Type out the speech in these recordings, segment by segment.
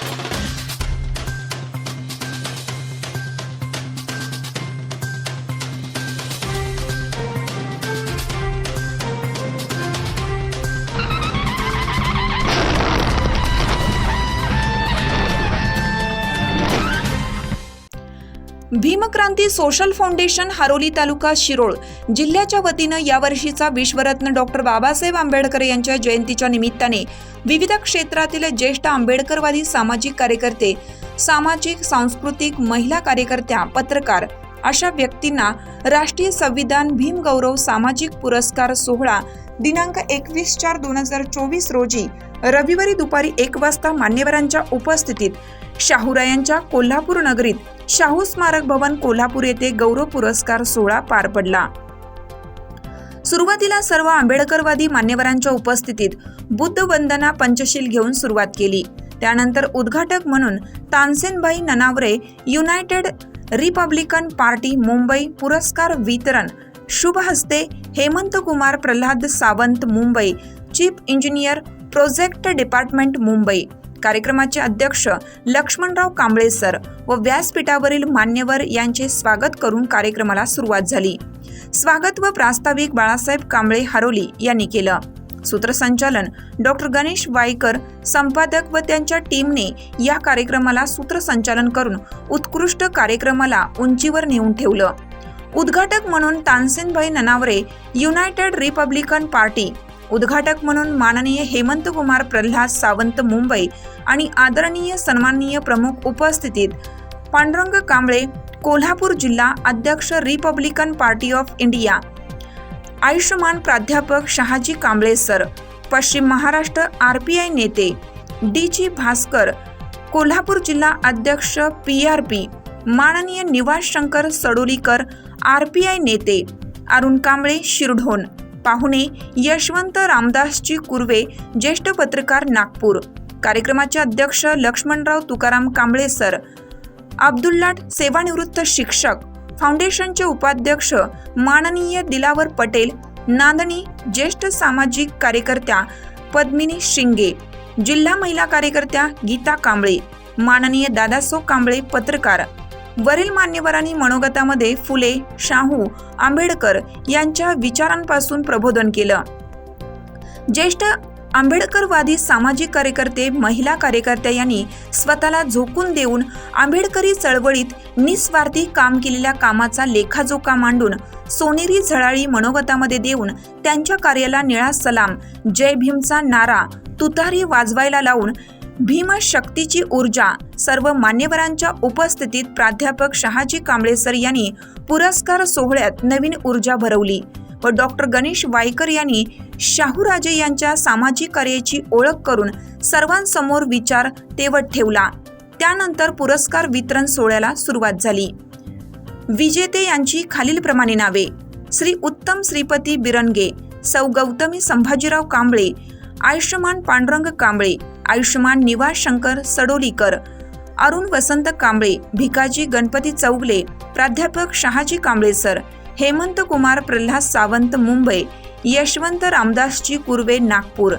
Thank you. Bhimkranti social foundation Haroli taluka Shirol जिल्ह्याच्या वतीनं यावर्षीचा विश्वरत्न डॉक्टर बाबासाहेब आंबेडकर यांच्या जयंतीच्या निमित्ताने विविध क्षेत्रातील ज्येष्ठ आंबेडकरवादी सामाजिक कार्यकर्ते सामाजिक सांस्कृतिक महिला कार्यकर्त्या पत्रकार अशा व्यक्तींना राष्ट्रीय संविधान भीमगौरव सामाजिक पुरस्कार सोहळा दिनांक एकवीस चार दोन हजार चोवीस रोजी रविवारी दुपारी एक वाजता मान्यवरांच्या उपस्थितीत शाहूरायांच्या कोल्हापूर नगरीत शाहू स्मारक भवन कोल्हापूर येथे गौरव पुरस्कार सोहळा पार पडला. सुरुवातीला सर्व आंबेडकरवादी मान्यवरांच्या उपस्थितीत बुद्ध वंदना पंचशील घेऊन सुरुवात केली. त्यानंतर उद्घाटक म्हणून Tansenbhai Nanaware United Republican Party Mumbai पुरस्कार वितरण शुभ हस्ते Hemant Kumar Pralhad Sawant Mumbai chief engineer project department Mumbai. कार्यक्रमाचे अध्यक्ष लक्ष्मणराव कांबळे सर व व्यासपीठावरील मान्यवर यांचे स्वागत करून कार्यक्रमाला सुरुवात झाली. स्वागत व प्रास्ताविक बाळासाहेब कांबळे हरोली यांनी केलं. सूत्रसंचालन डॉक्टर गणेश वाईकर संपादक व त्यांच्या टीमने या कार्यक्रमाला सूत्रसंचालन करून उत्कृष्ट कार्यक्रमाला उंचीवर नेऊन ठेवलं. उद्घाटक म्हणून Tansenbhai Nanaware united republican party उद्घाटक म्हणून माननीय हेमंत कुमार प्रल्हाद सावंत मुंबई आणि आदरणीय सन्माननीय प्रमुख उपस्थितीत पांडुरंग कांबळे कोल्हापूर जिल्हा अध्यक्ष रिपब्लिकन पार्टी ऑफ इंडिया. आयुष्यमान प्राध्यापक शहाजी कांबळे सर पश्चिम महाराष्ट्र आर पी आय नेते डी जी भास्कर कोल्हापूर जिल्हा अध्यक्ष पी आर पी माननीय Niwas Shankar Sadolikar R P I नेते अरुण कांबळे शिरढोण. पाहुणे यशवंत रामदासजी कुर्वे ज्येष्ठ पत्रकार नागपूर. कार्यक्रमाचे अध्यक्ष लक्ष्मणराव तुकाराम कांबळे सर अब्दुल्लाट सेवानिवृत्त शिक्षक फाउंडेशनचे उपाध्यक्ष माननीय दिलावर पटेल नांदणी ज्येष्ठ सामाजिक कार्यकर्त्या पद्मिनी शिंगे जिल्हा महिला कार्यकर्त्या गीता कांबळे माननीय दादासो कांबळे पत्रकार वरील मान्यवरांनी मनोगतामध्ये फुले शाहू आंबेडकर यांच्या विचारांपासून प्रबोधन केलं. ज्येष्ठ आंबेडकरवादी सामाजिक कार्यकर्ते महिला कार्यकर्त्या यांनी स्वतःला झोकून देऊन आंबेडकरी चळवळीत निस्वार्थी काम केलेल्या कामाचा लेखाजोखा मांडून सोनेरी झळाळी मनोगतामध्ये देऊन त्यांच्या कार्याला निळा सलाम जय भीमचा नारा तुतारी वाजवायला लावून भीमशक्तीची ऊर्जा सर्व मान्यवरांच्या उपस्थितीत प्राध्यापक शहाजी कांबळे सर यांनी पुरस्कार सोहळ्यात नवीन ऊर्जा भरवली व डॉक्टर गणेश वाईकर यांनी शाहूराजे यांच्या सामाजिक कार्याची ओळख करून सर्वांसमोर विचार तेवत ठेवला. त्यानंतर पुरस्कार वितरण सोहळ्याला सुरुवात झाली. विजेते यांची खालीलप्रमाणे नावे. श्री उत्तम श्रीपती बिरंगे सौ गौतमी संभाजीराव कांबळे आयुष्यमान पांडुरंग कांबळे आयुष्यमान निवास शंकर सडोलीकर अरुण वसंत कांबळे भिकाजी गणपती चौगले प्राध्यापक शहाजी कांबळे सर हेमंत कुमार प्रल्हाद सावंत मुंबई यशवंत रामदासजी कुर्वे नागपूर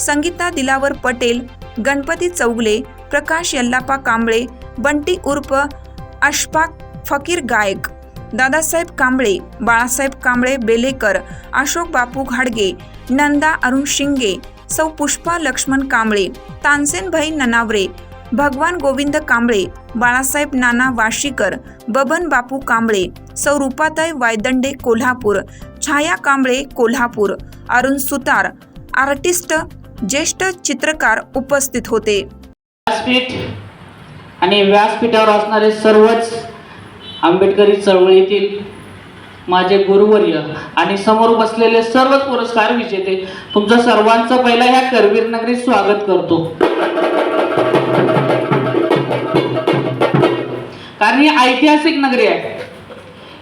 संगीता दिलावर पटेल गणपती चौगले प्रकाश यल्लापा कांबळे बंटी उर्फ अशफाक फकीर गायक दादासाहेब कांबळे बाळासाहेब कांबळे बेलेकर अशोक बापू घाडगे नंदा अरुण शिंगे सौ पुष्पा लक्ष्मण कांबळे तानसेनभाई ननावरे भगवान गोविंद कांबळे बाळासाहेब नाना वाशीकर बबन बापू कांबळे सौ रुपाताई वायदंडे कोल्हापूर छाया कांबळे कोल्हापूर अरुण सुतार आर्टिस्ट ज्येष्ठ चित्रकार उपस्थित होते. व्यासपीठ आणि व्यासपीठावर असणारे सर्वच आंबेडकरी चळवळीतील माझे गुरुवर्य आणि समोर बसलेले सर्वच पुरस्कार विजेते तुमचं सर्वांचं पहिला ह्या करवीर नगरीत स्वागत करतो. कारण ही ऐतिहासिक नगरी आहे.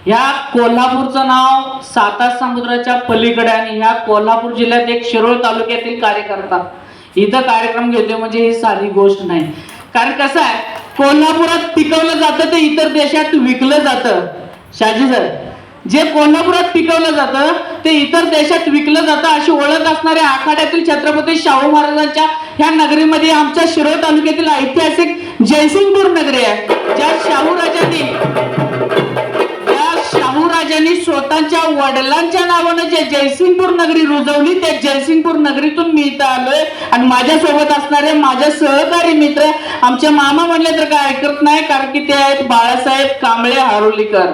ह्या कोल्हापूरचं नाव साता समुद्राच्या पलीकडे आणि ह्या कोल्हापूर जिल्ह्यात एक शिरोळ तालुक्यातील कार्यकर्ता. इथं कार्यक्रम घेतोय म्हणजे ही साधी गोष्ट नाही. कारण कसं आहे कोल्हापुरात पिकवलं जातं ते इतर देशात विकलं जातं. शाजी सर जे कोल्हापुरात पिकवलं जातं ते इतर देशात विकलं जातं अशी ओळख असणाऱ्या आखाड्यातील छत्रपती शाहू महाराजांच्या ह्या नगरीमध्ये आमच्या शिरोळ तालुक्यातील ऐतिहासिक जयसिंगपूर नगरी आहे. बाबांच्या वडिलांच्या नावानं जे जयसिंगपूर नगरी रुजवली त्या जयसिंगपूर नगरीतून मी इथं आलोय. आणि माझ्यासोबत असणारे माझे सहकारी मित्र आमच्या मामा म्हणले तर काय ऐकत नाही कारण की ते आहेत बाळासाहेब कांबळे हारोलीकर.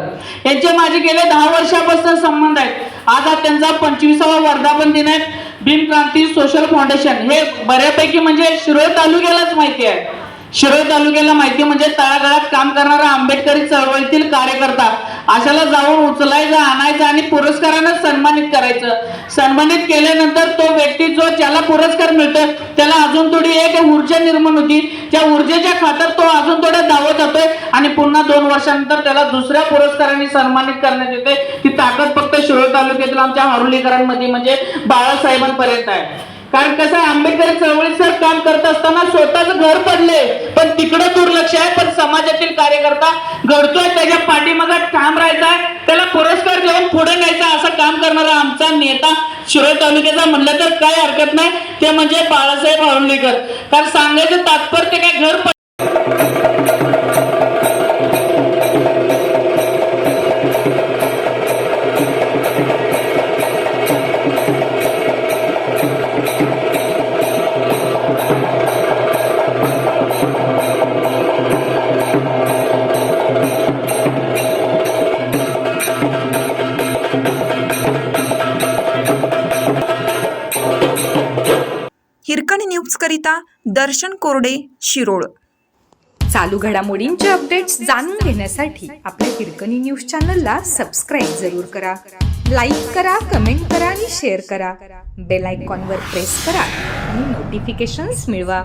यांचे माझे गेले दहा वर्षापासून संबंध आहेत. आज हा त्यांचा पंचवीसावा वर्धापन दिन आहे भीमक्रांती सोशल फाउंडेशन हे बऱ्यापैकी म्हणजे शिरोळ तालुक्यालाच माहिती आहे. शिरोळ तालुक्याला माहिती म्हणजे तळागाळात काम करणारा आंबेडकरी चळवळीतील कार्यकर्ता. अशाला जाऊन उचलायचं आणायचं आणि पुरस्कारानं सन्मानित करायचं. सन्मानित केल्यानंतर तो व्यक्ती जो ज्याला पुरस्कार मिळतो त्याला अजून थोडी एक ऊर्जा निर्माण होती. त्या ऊर्जेच्या खातर तो अजून थोडा धावत जातोय आणि पुन्हा दोन वर्षानंतर त्याला दुसऱ्या पुरस्काराने सन्मानित करण्यात येते ती ताकद फक्त शिरोळ तालुक्यातील आमच्या हरुलीकरांमध्ये म्हणजे बाळासाहेबांपर्यंत आहे. कारण कसं आंबेडकर आंबेडकरी चळवळीचं काम करत असताना स्वतःच घर पडले पण तिकडे दुर्लक्ष आहे पण समाजातील कार्यकर्ता घडतोय त्याच्या पाठीमागा ठाम राहायचा त्याला पुरस्कार देऊन पुढे न्यायचा असं काम करणारा आमचा नेता शिरोळ तालुक्याचा म्हणलं तर काय हरकत नाही ते म्हणजे बाळासाहेब हरुलीकर कारण सांगायचं तात्पर्य काय घर दर्शन कोरडे शिरोळ. चालू घडामोडींचे अपडेट्स जाणून घेण्यासाठी आपल्या हिरकणी न्यूज चॅनलला सबस्क्राईब जरूर करा. लाईक करा कमेंट करा आणि शेअर करा. बेल आयकॉनवर प्रेस करा आणि नोटिफिकेशन्स मिळवा.